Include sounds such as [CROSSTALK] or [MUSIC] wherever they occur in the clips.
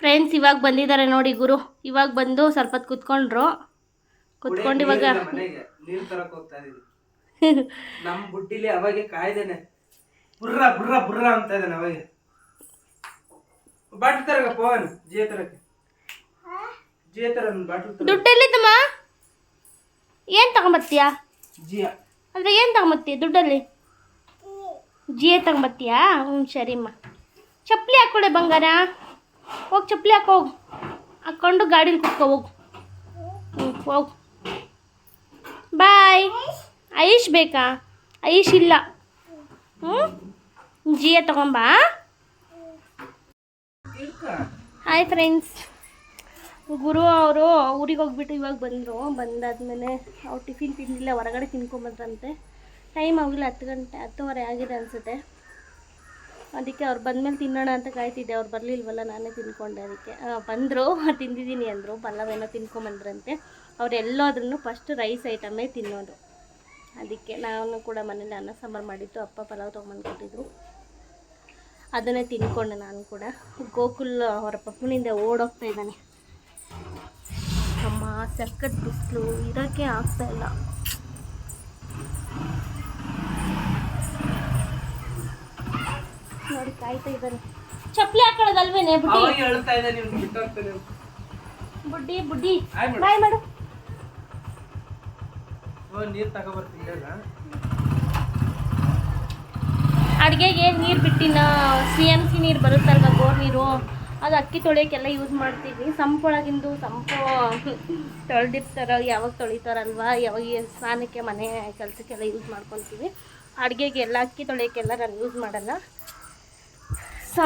Friends ಇವಾಗ ಬಂದಿದ್ದಾರೆ ನೋಡಿ ಗುರು. ಇವಾಗ ಬಂದು ಸ್ವಲ್ಪ ಹೊತ್ತು ಕುತ್ಕೊಂಡ್ರು. ಕುತ್ಕೊಂಡು ಇವಾಗ ಮನೆಗೆ ತರಕ್ ಹೋಗ್ತಾ ಇದೀವಿ ನಮ್ ಬುಟ್ಟಿಲಿ ಅವಾಗೆ ಕಾಯ್ದೇನೆ. ಬುರ್ರ ಬುರ್ರ ಬುರ್ರ ಅಂತ ಇದ್ದಾನೆ ಅವಾಗೆ. ಬಾಟ್ಲ್ ತರಗ ಪವನ್ ಜಿಯ ತರಕ್ಕೆ. ಜಿಯ ತರ ಬಾಟ್ಲ್ ದುಡ್ಡು ಎಲ್ಲಿದ್ದಮ್ಮ? ಏನು ತಗೊಂಬತ್ತೀಯಾ? ಜಿಯ. ಅಂದರೆ ಏನು ತಗೊಂಬತ್ತೀಯ ದುಡ್ಡಲ್ಲಿ? ಜಿಯೆ ತಗೊಂಬತ್ತೀಯಾ? ಹ್ಞೂ ಸರಿಮ್ಮ. ಚಪ್ಪಲಿ ಹಾಕ್ಕೊಡೆ ಬಂಗಾರ. ಹೋಗಿ ಚಪ್ಪಲಿ ಹಾಕೋ, ಹೋಗು. ಹಾಕ್ಕೊಂಡು ಗಾಡೀಲಿ ಕುತ್ಕೋ, ಹೋಗು. ಹ್ಞೂ ಹೋಗು. ಬಾಯ್. ಐಶ್ ಬೇಕಾ? ಐಶ್ ಇಲ್ಲ. ಹ್ಞೂ ಜಿಯ ತಗೊಂಬಾ? ಹಾಯ್ ಫ್ರೆಂಡ್ಸ್ ಗುರು ಅವರು ಊರಿಗೆ ಹೋಗ್ಬಿಟ್ಟು ಇವಾಗ ಬಂದರು. ಬಂದಾದ್ಮೇಲೆ ಅವ್ರು ಟಿಫಿನ್ ತಿನ್ನಲಿಲ್ಲ ಹೊರಗಡೆ ತಿನ್ಕೊಂಬಂದ್ರಂತೆ. ಟೈಮ್ ಆಗಿಲ್ಲ ಹತ್ತು ಗಂಟೆ, ಹತ್ತುವರೆ ಆಗಿದೆ ಅನಿಸುತ್ತೆ. ಅದಕ್ಕೆ ಅವ್ರು ಬಂದಮೇಲೆ ತಿನ್ನೋಣ ಅಂತ ಕಾಯ್ತಿದ್ದೆ. ಅವ್ರು ಬರಲಿಲ್ವಲ್ಲ, ನಾನೇ ತಿನ್ಕೊಂಡೆ ಅದಕ್ಕೆ. ಬಂದರು, [LAUGHS] ತಿಂದಿದ್ದೀನಿ ಅಂದರು, ಪಲ್ಲವೇನೋ ತಿನ್ಕೊಂಬಂದ್ರಂತೆ. ಅವ್ರು ಎಲ್ಲೋದ್ರೂ ಫಸ್ಟ್ ರೈಸ್ ಐಟಮೇ ತಿನ್ನೋದು. ಅದಕ್ಕೆ ನಾನು ಕೂಡ ಮನೇಲಿ ಅನ್ನ ಸಾಂಬಾರು ಮಾಡಿತ್ತು ಅಪ್ಪ ಪಲಾವ್ ತೊಗೊಂಬಂದು ಕೊಟ್ಟಿದ್ರು. ಅದನ್ನೇ ತಿನ್ಕೊಂಡೆ ನಾನು ಕೂಡ. ಗೋಕುಲ್ ಅವರ ಪಪ್ಪನಿಂದ ಓಡೋಗ್ತಾ ಇದ್ದಾನೆ. ಅಮ್ಮ ಸಖತ್ ಬಿಸಿಲು ಇರೋಕ್ಕೆ ಆಗ್ತಾ ನೋಡಿ ಕಾಯ್ತಾ ಇದ್ದಾರೆ. ಚಪ್ಪಲಿ ಹಾಕೊಳ್ಳೋದಲ್ವೇನೆ ಬುಡ್ಡಿ? ಹೇಳ್ತಾ ಬಿಟ್ಟೋಗ್ತಾನೆ ಬುಡ್ಡಿ ಬುಡ್ಡಿ. ಬಾಯ್ ಮಾಡು. ಓ ನೀರ್ ತಗೊಬರ್ತೀನಿ ಹೇಳ. ಅಡುಗೆಗೆ ನೀರು ಬಿಟ್ಟಿನ ಸಿ ಎಂ ಸಿ ನೀರು ಬರುತ್ತಲ್ವ ಬೋರ್ ನೀರು? ಅದು ಅಕ್ಕಿ ತೊಳೆಯೋಕ್ಕೆಲ್ಲ ಯೂಸ್ ಮಾಡ್ತೀವಿ. ಸಂಪೊಳಗಿಂದು ಸಂಪು ತೊಳೆದಿರ್ತಾರ ಯಾವಾಗ ತೊಳಿತಾರಲ್ವಾ? ಯಾವಾಗ ಸ್ನಾನಕ್ಕೆ ಮನೆ ಕೆಲಸಕ್ಕೆಲ್ಲ ಯೂಸ್ ಮಾಡ್ಕೊತೀವಿ. ಅಡುಗೆಗೆ ಎಲ್ಲ ಅಕ್ಕಿ ತೊಳೆಯೋಕ್ಕೆಲ್ಲ ನಾನು ಯೂಸ್ ಮಾಡಲ್ಲ. ಸೊ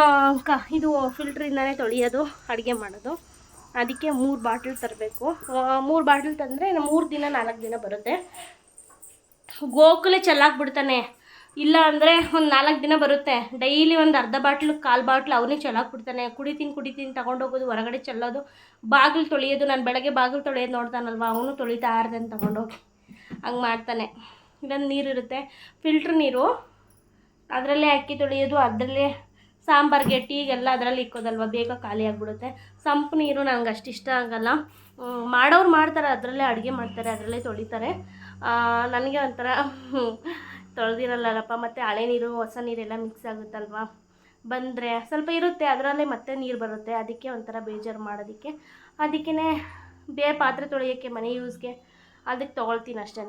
ಕ ಇದು ಫಿಲ್ಟ್ರಿಂದನೇ ತೊಳೆಯೋದು, ಅಡುಗೆ ಮಾಡೋದು. ಅದಕ್ಕೆ ಮೂರು ಬಾಟ್ಲ್ ತರಬೇಕು. ಮೂರು ಬಾಟ್ಲ್ ತಂದರೆ ಮೂರು ದಿನ, ನಾಲ್ಕು ದಿನ ಬರುತ್ತೆ. ಗೋಕುಲೆ ಚೆಲ್ಲಾಕ್ಬಿಡ್ತಾನೆ ಇಲ್ಲ ಅಂದರೆ ಒಂದು ನಾಲ್ಕು ದಿನ ಬರುತ್ತೆ. ಡೈಲಿ ಒಂದು ಅರ್ಧ ಬಾಟ್ಲು, ಕಾಲು ಬಾಟ್ಲು ಅವನೇ ಚೆಲ್ಲಾಕ್ಬಿಡ್ತಾನೆ ಕುಡಿತೀನಿ ಕುಡಿತೀನಿ ತೊಗೊಂಡೋಗೋದು ಹೊರಗಡೆ ಚೆಲ್ಲೋದು. ಬಾಗಿಲು ತೊಳೆಯೋದು, ನಾನು ಬೆಳಗ್ಗೆ ಬಾಗಿಲು ತೊಳೆಯೋದು ನೋಡ್ತಾನಲ್ವ, ಅವನು ತೊಳಿತಾ ಆರ್ದನ್ನು ತೊಗೊಂಡೋಗಿ ಹಂಗೆ. ಮಾಡ್ತಾನೆ. ಇಲ್ಲೊಂದು ನೀರು ಇರುತ್ತೆ. ಫಿಲ್ಟ್ರ್ ನೀರು. ಅದರಲ್ಲೇ ಅಕ್ಕಿ ತೊಳೆಯೋದು, ಅದರಲ್ಲೇ ಸಾಂಬಾರಿಗೆ ಟೀಗೆಲ್ಲ ಅದರಲ್ಲಿ ಇಕ್ಕೋದಲ್ವ? ಬೇಗ ಖಾಲಿ ಆಗಿಬಿಡುತ್ತೆ. ಸಂಪು ನೀರು ನನಗೆ ಅಷ್ಟು ಇಷ್ಟ ಆಗಲ್ಲ. ಮಾಡೋರು ಮಾಡ್ತಾರೆ, ಅದರಲ್ಲೇ ಅಡುಗೆ ಮಾಡ್ತಾರೆ, ಅದರಲ್ಲೇ ತೊಳಿತಾರೆ. ನನಗೆ ಒಂಥರ ತೊಳೆದಿರಲ್ಲಪ್ಪ ಮತ್ತು ಹಳೆ ನೀರು, ಹೊಸ ನೀರೆಲ್ಲ ಮಿಕ್ಸ್ ಆಗುತ್ತಲ್ವ? ಬಂದರೆ ಸ್ವಲ್ಪ ಇರುತ್ತೆ, ಅದರಲ್ಲೇ ಮತ್ತೆ ನೀರು ಬರುತ್ತೆ. ಅದಕ್ಕೆ ಒಂಥರ ಬೇಜಾರು ಮಾಡೋದಕ್ಕೆ. ಅದಕ್ಕೇ ಬೇರೆ ಪಾತ್ರೆ ತೊಳೆಯೋಕ್ಕೆ, ಮನೆ ಯೂಸ್ಗೆ ಅದಕ್ಕೆ ತೊಗೊಳ್ತೀನಿ ಅಷ್ಟೇ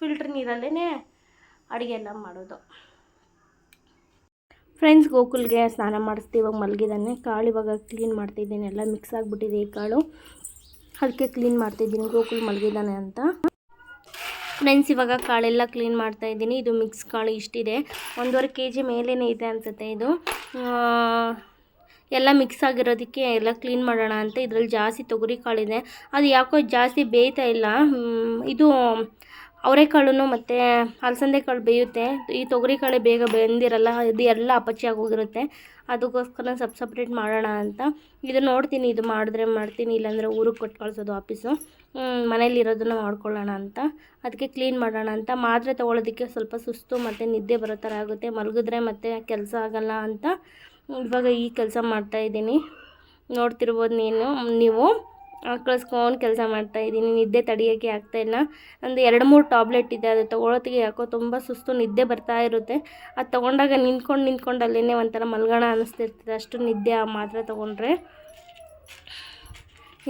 ಫಿಲ್ಟ್ರ್ ನೀರಲ್ಲೇ ಅಡುಗೆ ಎಲ್ಲ ಮಾಡೋದು. ಫ್ರೆಂಡ್ಸ್ ಗೋಕುಲ್ಗೆ ಸ್ನಾನ ಮಾಡಿಸ್ತೀವಿ ಇವಾಗ ಮಲಗಿದ್ದಾನೆ. ಕಾಳು ಇವಾಗ ಕ್ಲೀನ್ ಮಾಡ್ತಿದ್ದೀನಿ, ಎಲ್ಲ ಮಿಕ್ಸ್ ಆಗಿಬಿಟ್ಟಿದೆ ಈ ಕಾಳು. ಅದಕ್ಕೆ ಕ್ಲೀನ್ ಮಾಡ್ತಿದ್ದೀನಿ, ಗೋಕುಲ್ ಮಲಗಿದ್ದಾನೆ ಅಂತ. ಫ್ರೆಂಡ್ಸ್ ಇವಾಗ ಕಾಳೆಲ್ಲ ಕ್ಲೀನ್ ಮಾಡ್ತಾ ಇದ್ದೀನಿ. ಇದು ಮಿಕ್ಸ್ ಕಾಳು ಇಷ್ಟಿದೆ. ಒಂದೂವರೆ ಕೆ ಜಿ ಮೇಲೇ ಇದೆ ಅನಿಸುತ್ತೆ ಇದು. ಎಲ್ಲ ಮಿಕ್ಸ್ ಆಗಿರೋದಕ್ಕೆ ಎಲ್ಲ ಕ್ಲೀನ್ ಮಾಡೋಣ ಅಂತ. ಇದರಲ್ಲಿ ಜಾಸ್ತಿ ತೊಗರಿ ಕಾಳಿದೆ. ಅದು ಯಾಕೋ ಜಾಸ್ತಿ ಬೇಯ್ತಾ ಇಲ್ಲ. ಇದು ಅವರೆಕಾಳು ಮತ್ತು ಅಲಸಂದೆ ಕಾಳು ಬೇಯುತ್ತೆ. ಈ ತೊಗರಿ ಕಾಳು ಬೇಗ ಬೆಂದಿರಲ್ಲ, ಇದು ಎಲ್ಲ ಅಪಚಿಯಾಗಿ ಹೋಗಿರುತ್ತೆ ಅದಕ್ಕೋಸ್ಕರ ಸಪ್ ಸಪ್ರೇಟ್ ಮಾಡೋಣ ಅಂತ. ಇದು ನೋಡ್ತೀನಿ, ಇದು ಮಾಡಿದ್ರೆ ಮಾಡ್ತೀನಿ, ಇಲ್ಲಾಂದರೆ ಊರಿಗೆ ಕೊಟ್ಟು ಕಳಿಸೋದು ಆಫೀಸು ಮನೇಲಿ ಇರೋದನ್ನು ಮಾಡ್ಕೊಳ್ಳೋಣ ಅಂತ. ಅದಕ್ಕೆ ಕ್ಲೀನ್ ಮಾಡೋಣ ಅಂತ. ಮಾತ್ರೆ ತೊಗೊಳೋದಕ್ಕೆ ಸ್ವಲ್ಪ ಸುಸ್ತು ಮತ್ತು ನಿದ್ದೆ ಬರೋ ಥರ ಆಗುತ್ತೆ. ಮಲಗಿದ್ರೆ ಮತ್ತೆ ಕೆಲಸ ಆಗಲ್ಲ ಅಂತ. ಇವಾಗ ಈ ಕೆಲಸ ಮಾಡ್ತಾಯಿದ್ದೀನಿ ನೋಡ್ತಿರ್ಬೋದು ನೀನು, ನೀವು. ಕಳಿಸ್ಕೊಂಡು ಕೆಲಸ ಮಾಡ್ತಾ ಇದ್ದೀನಿ. ನಿದ್ದೆ ತಡೆಯೋಕ್ಕೆ ಆಗ್ತಾಯಿಲ್ಲ ಒಂದು ಎರಡು ಮೂರು ಟ್ಯಾಬ್ಲೆಟ್ ಇದೆ. ಅದು ತೊಗೊಳತ್ತಿಗೆ ಯಾಕೋ ತುಂಬ ಸುಸ್ತು ನಿದ್ದೆ ಬರ್ತಾ ಇರುತ್ತೆ. ಅದು ತೊಗೊಂಡಾಗ ನಿಂತ್ಕೊಂಡು ನಿಂತ್ಕೊಂಡು ಅಲ್ಲೇ ಒಂಥರ ಮಲ್ಗೋಣ ಅನ್ನಿಸ್ತಿರ್ತದೆ ಅಷ್ಟು ನಿದ್ದೆ ಆ ಮಾತ್ರೆ ತೊಗೊಂಡ್ರೆ.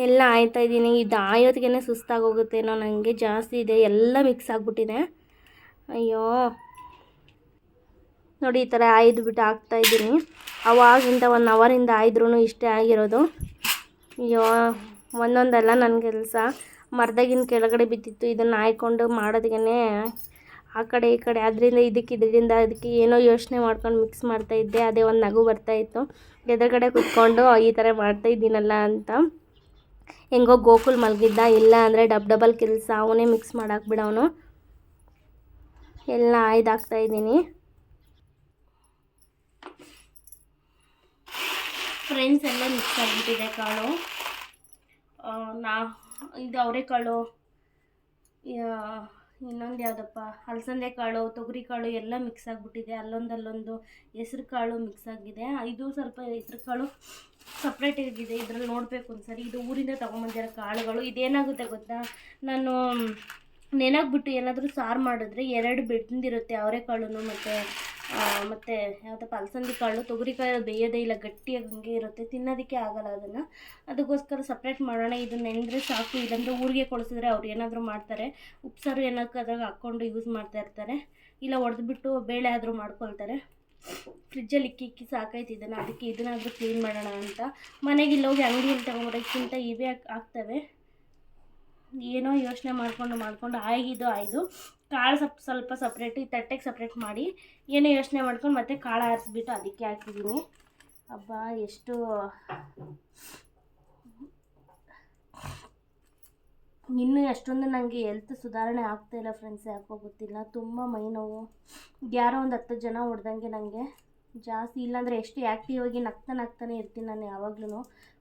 ಎಲ್ಲ ಆಯ್ತಾ ಇದ್ದೀನಿ. ಇದು ಆಯೋತ್ತಿಗೆ ಸುಸ್ತಾಗೋಗುತ್ತೇನೋ ನನಗೆ ಜಾಸ್ತಿ ಇದೆ. ಎಲ್ಲ ಮಿಕ್ಸ್ ಆಗಿಬಿಟ್ಟಿದೆ. ಅಯ್ಯೋ. ನೋಡಿ, ಈ ಥರ ಆಯ್ದು ಬಿಟ್ಟು ಹಾಕ್ತಾ ಇದ್ದೀನಿ. ಅವಾಗಿಂದ ಒನ್ ಅವರಿಂದ ಆಯ್ದ್ರೂ ಇಷ್ಟೇ ಆಗಿರೋದು. ಅಯ್ಯೋ. ಒಂದೊಂದಲ್ಲ ನನ್ನ ಕೆಲಸ. ಮರದಾಗಿನ ಕೆಳಗಡೆ ಬಿದ್ದಿತ್ತು. ಇದನ್ನು ಆಯ್ಕೊಂಡು ಮಾಡೋದಕ್ಕೆ ಆ ಕಡೆ ಈ ಕಡೆ. ಅದರಿಂದ ಇದಕ್ಕೆ, ಇದರಿಂದ ಅದಕ್ಕೆ ಏನೋ ಯೋಚನೆ ಮಾಡ್ಕೊಂಡು ಮಿಕ್ಸ್ ಮಾಡ್ತಾ ಇದ್ದೆ. ಅದೇ ಒಂದು ನಗು ಬರ್ತಾಯಿತ್ತು ಎದುರುಗಡೆ ಕುತ್ಕೊಂಡು ಈ ಥರ ಮಾಡ್ತಾ ಇದ್ದೀನಲ್ಲ ಅಂತ. ಹೆಂಗೋ ಗೋಕುಲ್ ಮಲಗಿದ್ದ. ಇಲ್ಲ ಅಂದರೆ ಡಬ್ ಡಬಲ್ ಕೆಲಸ. ಅವನೇ ಮಿಕ್ಸ್ ಮಾಡಾಕ್ಬಿಡವನು ಎಲ್ಲ ಇದ್ದೀನಿ. ಫ್ರೆಂಡ್ಸ್ ಎಲ್ಲ ಮಿಕ್ಸ್ ಆಗಿಬಿಟ್ಟಿದೆ ಕಾಳು. ನಾ ಇದು ಅವರೆಕಾಳು ಇನ್ನೊಂದು ಯಾವುದಪ್ಪ? ಅಲಸಂದೆ ಕಾಳು ತೊಗರಿ ಕಾಳು ಎಲ್ಲ ಮಿಕ್ಸ್ ಆಗಿಬಿಟ್ಟಿದೆ. ಅಲ್ಲೊಂದಲ್ಲೊಂದು ಅಲ್ಲೊಂದು ಹೆಸ್ರು ಕಾಳು ಮಿಕ್ಸ್ ಆಗಿದೆ. ಇದು ಸ್ವಲ್ಪ ಹೆಸ್ರು ಕಾಳು ಸಪ್ರೇಟ್ ಇದೆ ಇದ್ರಲ್ಲಿ ನೋಡಬೇಕು ಒಂದ್ಸರಿ. ಇದು ಊರಿಂದ ತೊಗೊಂಬಂದಿರೋ ಕಾಳುಗಳು. ಇದೇನಾಗುತ್ತೆ ಗೊತ್ತಾ? ನಾನು, ನೆನಾಗ್ಬಿಟ್ಟು ಏನಾದರೂ ಸಾರು ಮಾಡಿದ್ರೆ ಎರಡು ಬೆಂದಿರುತ್ತೆ ಅವರೆಕಾಳು ಮತ್ತು ಮತ್ತು ಯಾವುದಪ್ಪ ಅಲಸಂದಿ ಕಾಳು ತೊಗರಿಕಾಯಿ ಬೇಯೋದೇ ಇಲ್ಲ, ಗಟ್ಟಿಯಾಗಿ ಹಂಗೆ ಇರುತ್ತೆ. ತಿನ್ನೋದಕ್ಕೆ ಆಗಲ್ಲ ಅದನ್ನು. ಅದಕ್ಕೋಸ್ಕರ ಸಪ್ರೇಟ್ ಮಾಡೋಣ. ಇದನ್ನ ನೆನೆದ್ರೆ ಸಾಕು. ಇಲ್ಲಾಂದರೆ ಊರಿಗೆ ಕೊಳಿಸಿದ್ರೆ ಅವ್ರು ಏನಾದರೂ ಮಾಡ್ತಾರೆ. ಉಪ್ಸಾರು ಏನಕ್ಕಾದಾಗ ಹಾಕ್ಕೊಂಡು ಯೂಸ್ ಮಾಡ್ತಾ ಇರ್ತಾರೆ. ಇಲ್ಲ ಒಡೆದ್ಬಿಟ್ಟು ಬೇಳೆ ಆದರೂ ಮಾಡ್ಕೊಳ್ತಾರೆ. ಫ್ರಿಜ್ಜಲ್ಲಿ ಇಕ್ಕಿ ಇಕ್ಕಿ ಸಾಕಾಯ್ತು ಇದನ್ನು. ಅದಕ್ಕೆ ಇದನ್ನಾದರೂ ಕ್ಲೀನ್ ಮಾಡೋಣ ಅಂತ. ಮನೆಗೆ ಇಲ್ಲೋಗಿ ಅಂಗಡಿಯಲ್ಲಿ ತಗೊಂಬರೋಕ್ಕಿಂತ ಇವೇ ಆಗ್- ಆಗ್ತವೆ ಏನೋ ಯೋಚನೆ ಮಾಡಿಕೊಂಡು ಮಾಡಿಕೊಂಡು ಆಯ್ದು ಆಯ್ದು ಕಾಳು ಸ್ವಲ್ಪ ಸ್ವಲ್ಪ ಸಪ್ರೇಟ್ ಈ ತಟ್ಟೆಗೆ ಸಪ್ರೇಟ್ ಮಾಡಿ ಏನೋ ಯೋಚನೆ ಮಾಡ್ಕೊಂಡು ಮತ್ತೆ ಕಾಳು ಆರಿಸ್ಬಿಟ್ಟು ಅದಕ್ಕೆ ಹಾಕಿದ್ದೀನಿ. ಹಬ್ಬ ಎಷ್ಟು ಇನ್ನೂ ಎಷ್ಟೊಂದು ನನಗೆ ಹೆಲ್ತ್ ಸುಧಾರಣೆ ಆಗ್ತಾಯಿಲ್ಲ ಫ್ರೆಂಡ್ಸ್ ಯಾಕೋ ಗೊತ್ತಿಲ್ಲ. ತುಂಬ ಮೈ ನೋವು. ಯಾರೋ ಒಂದು ಹತ್ತು ಜನ ಹೊಡೆದಂಗೆ ನನಗೆ ಜಾಸ್ತಿ. ಇಲ್ಲಾಂದರೆ ಎಷ್ಟು ಆ್ಯಕ್ಟಿವ್ ಆಗಿ ನಗ್ತಾ ನಗ್ತಾನೆ ಇರ್ತೀನಿ ನಾನು ಯಾವಾಗ್ಲೂ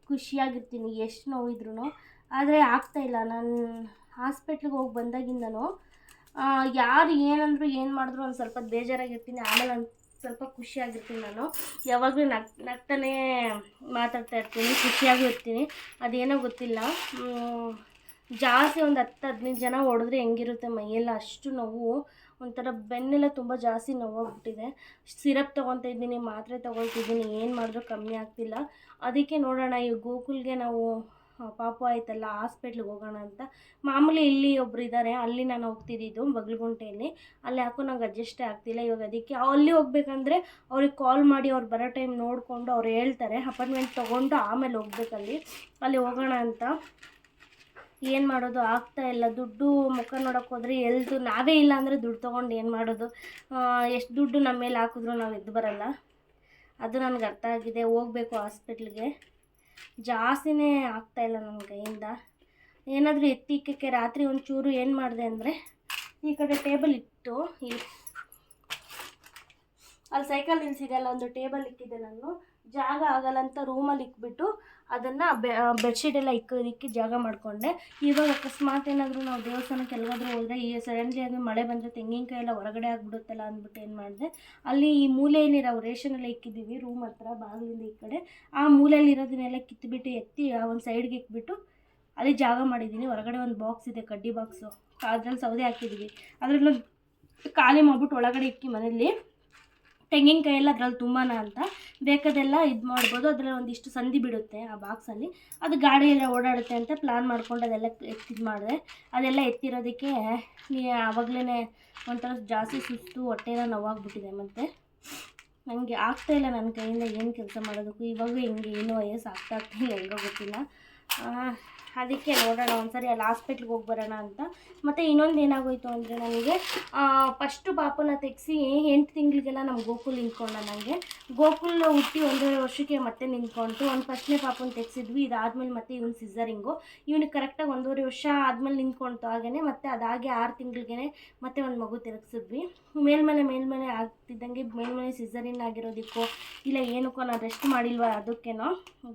ಖುಷಿಯಾಗಿರ್ತೀನಿ, ಎಷ್ಟು ನೋವಿದ್ರೂ ಆದರೆ ಆಗ್ತಾ ಇಲ್ಲ. ನಾನು ಹಾಸ್ಪಿಟ್ಲಿಗೆ ಹೋಗಿ ಬಂದಾಗಿಂದನೂ ಯಾರು ಏನಂದ್ರು ಏನು ಮಾಡಿದ್ರು ಒಂದು ಸ್ವಲ್ಪ ಬೇಜಾರಾಗಿರ್ತೀನಿ. ಆಮೇಲೆ ಒಂದು ಸ್ವಲ್ಪ ಖುಷಿಯಾಗಿರ್ತೀನಿ ನಾನು. ಯಾವಾಗಲೂ ನಗ್ ನಗ್ತಾನೇ ಮಾತಾಡ್ತಾ ಇರ್ತೀನಿ, ಖುಷಿಯಾಗೂ ಇರ್ತೀನಿ. ಅದೇನೋ ಗೊತ್ತಿಲ್ಲ. ಜಾಸ್ತಿ ಒಂದು ಹತ್ತು, ಹದಿನೈದು ಜನ ಹೊಡೆದ್ರೆ ಹೆಂಗಿರುತ್ತೆ ಮೈಯೆಲ್ಲ? ಅಷ್ಟು ನೋವು. ಒಂಥರ ಬೆನ್ನೆಲ್ಲ ತುಂಬ ಜಾಸ್ತಿ ನೋವಾಗ್ಬಿಟ್ಟಿದೆ. ಸಿರಪ್ ತೊಗೊತಾ ಇದ್ದೀನಿ, ಮಾತ್ರೆ ತೊಗೊಳ್ತಿದ್ದೀನಿ. ಏನು ಮಾಡಿದ್ರು ಕಮ್ಮಿ ಆಗ್ತಿಲ್ಲ. ಅದಕ್ಕೆ ನೋಡೋಣ, ಈ ಗೋಕುಲ್ಗೆ ನಾವು ಪಾಪು ಆಯ್ತಲ್ಲ ಹಾಸ್ಪಿಟ್ಲಿಗೆ ಹೋಗೋಣ ಅಂತ. ಮಾಮೂಲಿ ಇಲ್ಲಿ ಒಬ್ರು ಇದ್ದಾರೆ ಅಲ್ಲಿ ನಾನು ಹೋಗ್ತಿದ್ದಿದ್ದು ಬಗಲ್ಗುಂಟೆಯಲ್ಲಿ. ಅಲ್ಲಿ ಯಾಕೋ ನಂಗೆ ಅಡ್ಜಸ್ಟೇ ಆಗ್ತಿಲ್ಲ, ಇವಾಗ ಅದಕ್ಕೆ ಅಲ್ಲಿ ಹೋಗ್ಬೇಕಂದ್ರೆ ಅವ್ರಿಗೆ ಕಾಲ್ ಮಾಡಿ, ಅವ್ರು ಬರೋ ಟೈಮ್ ನೋಡಿಕೊಂಡು ಅವ್ರು ಹೇಳ್ತಾರೆ. ಅಪಾಯಿಂಟ್ಮೆಂಟ್ ತೊಗೊಂಡು ಆಮೇಲೆ ಹೋಗ್ಬೇಕಲ್ಲಿ ಅಲ್ಲಿ. ಹೋಗೋಣ ಅಂತ. ಏನು ಮಾಡೋದು? ಆಗ್ತಾ ಇಲ್ಲ. ದುಡ್ಡು ಮುಖ ನೋಡೋಕೆ ಹೋದ್ರೆ ಎಲ್ದು, ನಾವೇ ಇಲ್ಲ ಅಂದರೆ ದುಡ್ಡು ತೊಗೊಂಡು ಏನು ಮಾಡೋದು? ಎಷ್ಟು ದುಡ್ಡು ನಮ್ಮ ಮೇಲೆ ಹಾಕಿದ್ರು ನಾವು ಎದ್ದು ಬರಲ್ಲ. ಅದು ನನಗೆ ಅರ್ಥ ಆಗಿದೆ. ಹೋಗಬೇಕು ಹಾಸ್ಪಿಟ್ಲಿಗೆ ಜಾಸ್ತಿನೇ ಆಗ್ತಾಯಿಲ್ಲ ನನ್ನ ಕೈಯಿಂದ. ಏನಾದರೂ ಎತ್ತಿಕ್ಕಕ್ಕೆ ರಾತ್ರಿ ಒಂಚೂರು ಏನು ಮಾಡಿದೆ ಅಂದರೆ ಈ ಕಡೆ ಟೇಬಲ್ ಇಟ್ಟು ಇಲ್ಲಿ ಅಲ್ಲಿ ಸೈಕಲ್ ನಿಲ್ಸಿದೆಯಲ್ಲ ಒಂದು ಟೇಬಲ್ ಇಕ್ಕಿದೆ ನಾನು. ಜಾಗ ಆಗಲ್ಲ ಅಂತ ರೂಮಲ್ಲಿ ಇಕ್ಬಿಟ್ಟು ಅದನ್ನು ಬೆಡ್ಶೀಟ್ ಎಲ್ಲ ಇಕ್ಕೋದಿಕ್ಕೆ ಇಕ್ಕಿ ಜಾಗ ಮಾಡಿಕೊಂಡೆ. ಇವಾಗ ಅಕಸ್ಮಾತ್ ಏನಾದರೂ ನಾವು ದೇವಸ್ಥಾನಕ್ಕೆ ಎಲ್ಲಾದರೂ ಹೋದರೆ ಈ ಸಡನ್ಲಿ ಅದು ಮಳೆ ಬಂದರೆ ತೆಂಗಿನಕಾಯಿ ಎಲ್ಲ ಹೊರಗಡೆ ಆಗಿಬಿಡುತ್ತಲ್ಲ ಅಂದ್ಬಿಟ್ಟು ಏನು ಮಾಡಿದೆ? ಅಲ್ಲಿ ಈ ಮೂಲೆಯಲ್ಲಿ ನಾವು ರೇಷನ್ ಎಲ್ಲ ಇಕ್ಕಿದ್ದೀವಿ ರೂಮ್ ಹತ್ರ, ಬಾಗಿಲಿಂದ ಈ ಕಡೆ. ಆ ಮೂಲೆಯಲ್ಲಿ ಇರೋದನ್ನೆಲ್ಲ ಕಿತ್ತುಬಿಟ್ಟು ಎತ್ತಿ ಆ ಒಂದು ಸೈಡ್ಗೆ ಇಕ್ಬಿಟ್ಟು ಅಲ್ಲಿ ಜಾಗ ಮಾಡಿದ್ದೀನಿ ಹೊರಗಡೆ ಒಂದು ಬಾಕ್ಸ್ ಇದೆ, ಕಡ್ಡಿ ಬಾಕ್ಸು ಅದ್ರಲ್ಲಿ ಸೌದೆ ಹಾಕಿದ್ದೀವಿ ಅದರಲ್ಲಿ ಖಾಲಿ ಮಾಡ್ಬಿಟ್ಟು ಒಳಗಡೆ ಇಕ್ಕಿ ಮನೇಲಿ ತೆಂಗಿನಕಾಯಿ ಎಲ್ಲ ಅದ್ರಲ್ಲಿ ತುಂಬಾನ ಅಂತ ಬೇಕಾದೆಲ್ಲ ಇದು ಮಾಡ್ಬೋದು, ಅದರಲ್ಲಿ ಒಂದಿಷ್ಟು ಸಂಧಿ ಬಿಡುತ್ತೆ ಆ ಬಾಕ್ಸಲ್ಲಿ ಅದು ಗಾಡಿ ಓಡಾಡುತ್ತೆ ಅಂತ ಪ್ಲ್ಯಾನ್ ಮಾಡ್ಕೊಂಡು ಅದೆಲ್ಲ ಎತ್ತಿದ್ ಮಾಡಿದೆ. ಅದೆಲ್ಲ ಎತ್ತಿರೋದಕ್ಕೆ, ನೀ ಆವಾಗಲೇ ಒಂಥರ ಜಾಸ್ತಿ ಸುಸ್ತು ಹೊಟ್ಟೆನ ನೋವಾಗ್ಬಿಟ್ಟಿದೆ ಮತ್ತು. ನನಗೆ ಇಲ್ಲ ನನ್ನ ಕೈಯಿಂದ ಏನು ಕೆಲಸ ಮಾಡೋದಕ್ಕೂ. ಇವಾಗ ಹೆಂಗೆ, ಏನು ವಯಸ್ಸು ಆಗ್ತಾ ಆಗ್ತಾ ಹೆಂಗೋ ಗೊತ್ತಿಲ್ಲ. ಅದಕ್ಕೆ ನೋಡೋಣ, ಒಂದ್ಸರಿ ಅಲ್ಲಿ ಹಾಸ್ಪಿಟ್ಲಿಗೆ ಹೋಗಿ ಬರೋಣ ಅಂತ. ಮತ್ತು ಇನ್ನೊಂದು ಏನಾಗೋಯಿತು ಅಂದರೆ ನನಗೆ ಫಸ್ಟು ಪಾಪನ ತೆಗೆಸಿ ಎಂಟು ತಿಂಗಳಿಗೆಲ್ಲ ನಮ್ಮ ಗೋಕುಲ್ ನಿಂತ್ಕೊಂಡ ನನಗೆ ಗೋಕುಲ್ ಹುಟ್ಟಿ ಒಂದೂವರೆ ವರ್ಷಕ್ಕೆ ಮತ್ತೆ ನಿಂತ್ಕೊಂತು ಒಂದು ಫಸ್ಟ್ನೇ ಪಾಪನ ತೆಗೆಸಿದ್ವಿ, ಇದಾದ್ಮೇಲೆ ಮತ್ತೆ ಇವ್ನು ಸಿಸರಿಂಗು ಇವನಿಗೆ ಕರೆಕ್ಟಾಗಿ ಒಂದೂವರೆ ವರ್ಷ ಆದಮೇಲೆ ನಿಂತ್ಕೊಂತು ಹಾಗೇ ಮತ್ತೆ ಅದಾಗೆ ಆರು ತಿಂಗಳಿಗೆ ಮತ್ತೆ ಒಂದು ಮಗು ತಿರುಗಿಸಿದ್ವಿ. ಮೇಲ್ಮನೆ ಮೇಲ್ಮನೆ ಆಗ್ತಿದ್ದಂಗೆ ಮೇಲ್ಮನೆ ಸಿಸರಿನ್ ಆಗಿರೋದಕ್ಕೋ, ಇಲ್ಲ ಏನಕ್ಕೋ ನಾನು ರೆಸ್ಟ್ ಮಾಡಿಲ್ವ ಅದಕ್ಕೇನೋ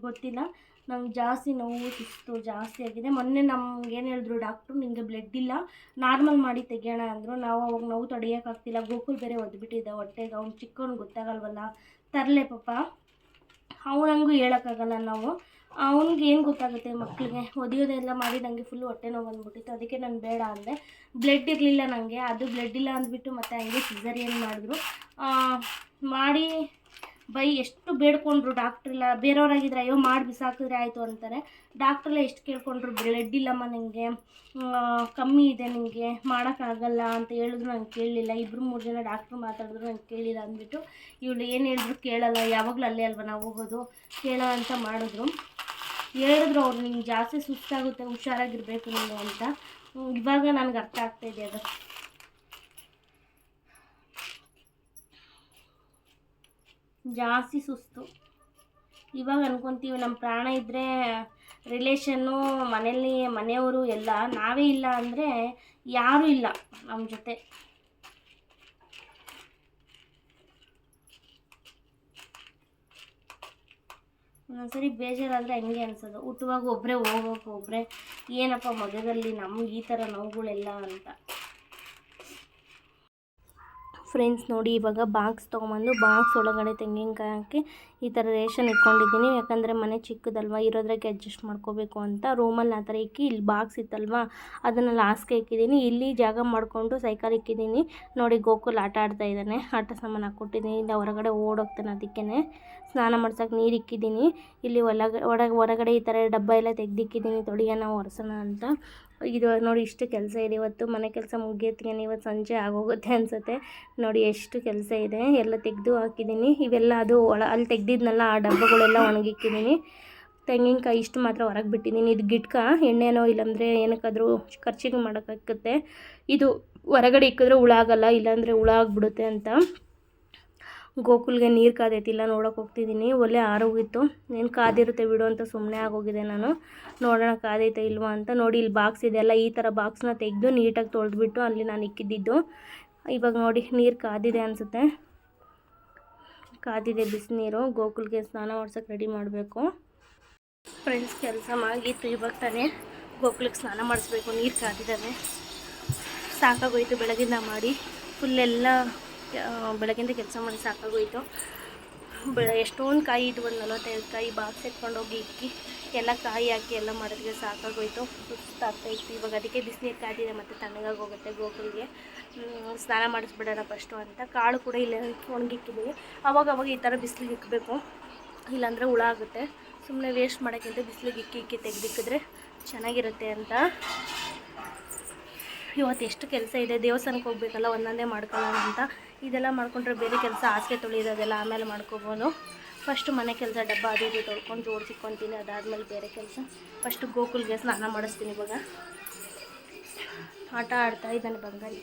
ಗೊತ್ತಿಲ್ಲ. ನಂಗೆ ಜಾಸ್ತಿ ನೋವು, ಸುಸ್ತು ಜಾಸ್ತಿ ಆಗಿದೆ. ಮೊನ್ನೆ ನಮ್ಗೆ ಏನು ಹೇಳಿದ್ರು, ಡಾಕ್ಟ್ರು ನಿಮಗೆ ಬ್ಲಡ್ ಇಲ್ಲ. ನಾರ್ಮಲ್ ಮಾಡಿ ತೆಗಿಯೋಣ ಅಂದರು. ನಾವು ಅವಾಗ ನೋವು ತಡೆಯೋಕ್ಕಾಗ್ತಿಲ್ಲ ಗೋಕುಲ್ ಬೇರೆ ಒದ್ಬಿಟ್ಟಿದ್ದೆ ಹೊಟ್ಟೆಗೆ. ಅವ್ನು ಚಿಕ್ಕವ್ನು ಗೊತ್ತಾಗಲ್ವಲ್ಲ. ತರಲೆ ಪಾಪ. ಅವನಂಗೂ ಹೇಳೋಕ್ಕಾಗಲ್ಲ ನಾವು. ಅವ್ನಿಗೆ ಏನು ಗೊತ್ತಾಗುತ್ತೆ ಮಕ್ಕಳಿಗೆ ಒದಿಯೋದೆಲ್ಲ ಮಾಡಿ ನನಗೆ ಫುಲ್ಲು ಹೊಟ್ಟೆ ನೋವು ಬಂದ್ಬಿಟ್ಟಿತ್ತು. ಅದಕ್ಕೆ ನಾನು ಬೇಡ ಅಂದೆ. ಬ್ಲಡ್ ಇರಲಿಲ್ಲ ನನಗೆ ಅದು ಬ್ಲಡ್ ಇಲ್ಲ ಅಂದ್ಬಿಟ್ಟು ಮತ್ತೆ ಹಂಗೆ ಸಿಸರಿಯನ್ ಮಾಡಿದ್ರು. ಮಾಡಿ ಬೈ, ಎಷ್ಟು ಬೇಡ್ಕೊಂಡ್ರು ಡಾಕ್ಟ್ರೆಲ್ಲ? ಬೇರೆಯವರಾಗಿದ್ರೆ ಅಯ್ಯೋ ಮಾಡಿ ಬಿಸಾಕಿದ್ರೆ ಆಯಿತು ಅಂತಾರೆ. ಡಾಕ್ಟ್ರೆಲ್ಲ ಎಷ್ಟು ಕೇಳ್ಕೊಂಡ್ರು ಬ್ಲಡ್ ಇಲ್ಲಮ್ಮ ನನಗೆ ಕಮ್ಮಿ ಇದೆ ನಿಮಗೆ ಮಾಡೋಕ್ಕಾಗಲ್ಲ ಅಂತ ಹೇಳಿದ್ರು ನಂಗೆ ಕೇಳಲಿಲ್ಲ. ಇಬ್ಬರು ಮೂರು ಜನ ಡಾಕ್ಟ್ರು ಮಾತಾಡಿದ್ರು ನಂಗೆ ಕೇಳಿಲ್ಲ ಅಂದ್ಬಿಟ್ಟು ಇವಳು ಏನು ಹೇಳಿದ್ರು ಕೇಳಲ್ಲ. ಯಾವಾಗಲೂ ಅಲ್ಲೇ ಅಲ್ವ ನಾವು ಹೋಗೋದು? ಕೇಳೋ ಅಂತ ಮಾಡಿದ್ರು. ಹೇಳಿದ್ರು ಅವ್ರು ನಿಮ್ಗೆ ಜಾಸ್ತಿ ಸುಸ್ತಾಗುತ್ತೆ, ಹುಷಾರಾಗಿರಬೇಕು ನೀನು ಅಂತ. ಇವಾಗ ನನಗೆ ಅರ್ಥ ಆಗ್ತಾಯಿದೆ ಅದು. ಜಾಸ್ತಿ ಸುಸ್ತು. ಇವಾಗ ಅನ್ಕೊಂತೀವಿ ನಮ್ಮ ಪ್ರಾಣ ಇದ್ದರೆ ರಿಲೇಷನ್ನು ಮನೇಲಿ ಮನೆಯವರು ಎಲ್ಲ ನಾವೇ ಇಲ್ಲ ಅಂದರೆ ಯಾರೂ ಇಲ್ಲ ನಮ್ಮ ಜೊತೆ. ಒಂದೊಂದ್ಸರಿ ಬೇಜಾರಾದರೆ ಹೆಂಗೆ ಅನ್ಸೋದು. ಹುಟ್ಟುವಾಗ ಒಬ್ಬರೇ ಹೋಗೋಕೆ ಒಬ್ಬರೇ ಏನಪ್ಪ ಮಧ್ಯದಲ್ಲಿ ನಮ್ಗೆ ಈ ಥರ ನೋವುಗಳೆಲ್ಲ ಅಂತ. ಫ್ರೆಂಡ್ಸ್ ನೋಡಿ, ಇವಾಗ ಬಾಕ್ಸ್ ತೊಗೊಂಬಂದು ಬಾಕ್ಸ್ ಒಳಗಡೆ ತೆಂಗಿನಕಾಯಿ ಹಾಕಿ ಈ ಥರ ರೇಷನ್ ಇಟ್ಕೊಂಡಿದ್ದೀನಿ. ಯಾಕಂದರೆ ಮನೆ ಚಿಕ್ಕದಲ್ವ, ಇರೋದ್ರಾಗೆ ಅಡ್ಜಸ್ಟ್ ಮಾಡ್ಕೋಬೇಕು ಅಂತ. ರೂಮಲ್ಲಿ ಆ ಥರ ಇಕ್ಕಿ ಇಲ್ಲಿ ಬಾಕ್ಸ್ ಇತ್ತಲ್ವ, ಅದನ್ನು ಲಾಸ್ಟ್ಗೆ ಇಕ್ಕಿದ್ದೀನಿ. ಇಲ್ಲಿ ಜಾಗ ಮಾಡಿಕೊಂಡು ಸೈಕಲ್ ಇಕ್ಕಿದ್ದೀನಿ. ನೋಡಿ, ಗೋಕುಲ್ ಆಟ ಆಡ್ತಾ ಇದ್ದಾನೆ. ಆಟ ಸಾಮಾನು ಹಾಕ್ಕೊಟ್ಟಿದ್ದೀನಿ. ಇಲ್ಲ ಹೊರಗಡೆ ಓಡೋಗ್ತಾನೆ ಅದಕ್ಕೇ ಸ್ನಾನ ಮಾಡ್ಸೋಕೆ ನೀರು ಇಕ್ಕಿದ್ದೀನಿ. ಇಲ್ಲಿ ಒಳಗ, ಒಳಗೆ, ಹೊರಗಡೆ ಈ ಥರ ಡಬ್ಬ ಎಲ್ಲ ತೆಗ್ದಿಕ್ಕಿದ್ದೀನಿ. ತೊಳಿಯೋಣ ಒರೆಸೋಣ ಅಂತ. ಇದು ನೋಡಿ ಇಷ್ಟು ಕೆಲಸ ಇದೆ. ಇವತ್ತು ಮನೆ ಕೆಲಸ ಮುಗಿಯೋತ್ತಿಗೆ ಇವತ್ತು ಸಂಜೆ ಆಗೋಗುತ್ತೆ ಅನಿಸುತ್ತೆ. ನೋಡಿ ಎಷ್ಟು ಕೆಲಸ ಇದೆ. ಎಲ್ಲ ತೆಗೆದು ಹಾಕಿದ್ದೀನಿ. ಇವೆಲ್ಲ ಅದು ಒಳ ಅಲ್ಲಿ ತೆಗ್ದಿದ್ನಲ್ಲ ಆ ಡಬ್ಬಗಳೆಲ್ಲ ಒಣಗಿಕ್ಕಿದ್ದೀನಿ. ತೆಂಗಿನಕಾಯಿ ಇಷ್ಟು ಮಾತ್ರ ಹೊರಗೆ ಬಿಟ್ಟಿದ್ದೀನಿ. ಇದು ಗಿಟ್ಕ, ಎಣ್ಣೆನೋ ಇಲ್ಲಾಂದರೆ ಏನಕ್ಕಾದರೂ ಖರ್ಚಿಗೆ ಮಾಡೋಕ್ಕಾಗುತ್ತೆ ಇದು ಹೊರಗಡೆ ಇಕ್ಕಿದ್ರೆ ಹುಳ ಆಗಲ್ಲ, ಇಲ್ಲಾಂದರೆ ಹುಳ ಆಗಿಬಿಡುತ್ತೆ ಅಂತ. ಗೋಕುಲ್ಗೆ ನೀರು ಕಾದೈತಿಲ್ಲ, ನೋಡೋಕೆ ಹೋಗ್ತಿದ್ದೀನಿ ಒಲೆ ಆರೋಗಿತ್ತು ಏನು ಕಾದಿರುತ್ತೆ ಬಿಡು ಅಂತ ಸುಮ್ಮನೆ ಆಗೋಗಿದೆ ನಾನು. ನೋಡೋಣ ಕಾದೈತೆ ಇಲ್ವಾ ಅಂತ. ನೋಡಿ, ಇಲ್ಲಿ ಬಾಕ್ಸ್ ಇದೆಯಲ್ಲ ಈ ಥರ ಬಾಕ್ಸ್ನ ತೆಗೆದು ನೀಟಾಗಿ ತೊಳೆದ್ಬಿಟ್ಟು ಅಲ್ಲಿ ನಾನು ಇಕ್ಕಿದ್ದಿದ್ದು. ಇವಾಗ ನೋಡಿ, ನೀರು ಕಾದಿದೆ ಅನಿಸುತ್ತೆ. ಕಾದಿದೆ ಬಿಸಿನೀರು. ಗೋಕುಲ್ಗೆ ಸ್ನಾನ ಮಾಡ್ಸೋಕೆ ರೆಡಿ ಮಾಡಬೇಕು. ಫ್ರೆಂಡ್ಸ್ ಕೆಲಸ ಆಗಿತ್ತು ಇವಾಗ ತಾನೇ. ಗೋಕುಲಕ್ಕೆ ಸ್ನಾನ ಮಾಡಿಸ್ಬೇಕು. ನೀರು ಕಾದಿದ್ದಾವೆ. ಸಾಕಾಗೋಯ್ತು ಬೆಳಗಿಂದ ಮಾಡಿ. ಫುಲ್ಲೆಲ್ಲ ಬೆಳಗಿಂದ ಕೆಲಸ ಮಾಡಿ ಸಾಕಾಗೋಯಿತು. ಬೆಳ ಎಷ್ಟೊಂದು ಕಾಯಿ ಇದು ಒಂದು ನಲವತ್ತೈದು ಕಾಯಿ ಬಾಕ್ಸ್ ಎತ್ಕೊಂಡು ಹೋಗಿ ಇಕ್ಕಿ, ಎಲ್ಲ ಕಾಯಿ ಹಾಕಿ ಎಲ್ಲ ಮಾಡೋದಕ್ಕೆ ಸಾಕಾಗೋಯ್ತು. ಸುಸ್ತಾಗ್ತಾಯಿತ್ತು ಇವಾಗ ಅದಕ್ಕೆ ಬಿಸಿನೀರು ಕಾದಿದೆ ಮತ್ತು ತಣ್ಣಗಾಗಿ ಹೋಗುತ್ತೆ ಗೋಕುಲ್ಗೆ ಸ್ನಾನ ಮಾಡಿಸ್ಬಿಡೋಣ ಫಸ್ಟು ಅಂತ. ಕಾಳು ಕೂಡ ಇಲ್ಲೇ ಒಣಗಿಕ್ಕಿದ್ದೀವಿ ಅವಾಗ ಅವಾಗ ಈ ಥರ ಬಿಸಿಲಿಗೆ ಇಕ್ಕಬೇಕು ಇಲ್ಲಾಂದರೆ ಹುಳ ಆಗುತ್ತೆ. ಸುಮ್ಮನೆ ವೇಸ್ಟ್ ಮಾಡೋಕ್ಕಿಂತ ಬಿಸಿಲಿಗೆ ಇಕ್ಕಿ ಇಕ್ಕಿ ತೆಗೆದಿಕ್ಕಿದ್ರೆ ಚೆನ್ನಾಗಿರುತ್ತೆ ಅಂತ. ಇವತ್ತು ಎಷ್ಟು ಕೆಲಸ ಇದೆ ದೇವಸ್ಥಾನಕ್ಕೆ ಹೋಗ್ಬೇಕಲ್ಲ, ಒಂದೊಂದೇ ಮಾಡ್ಕೊಳ್ಳೋಣ ಅಂತ. ಇದೆಲ್ಲ ಮಾಡ್ಕೊಂಡ್ರೆ ಬೇರೆ ಕೆಲಸ, ಹಾಸಿಗೆ ತೊಳೆಯೋದೆಲ್ಲ ಆಮೇಲೆ ಮಾಡ್ಕೋಬೋದು. ಫಸ್ಟು ಮನೆ ಕೆಲಸ, ಡಬ್ಬ ಅದು ಇದು ತೊಳ್ಕೊಂಡು ಜೋಡಿಸಿಕೊತೀನಿ ಅದಾದಮೇಲೆ ಬೇರೆ ಕೆಲಸ. ಫಸ್ಟು ಗೋಕುಲ್ಗೆ ಸ್ನಾನ ಮಾಡಿಸ್ತೀನಿ ಇವಾಗ. ಆಟ ಆಡ್ತಾ ಇದ್ದಾನೆ ಬಂಗಾರಿ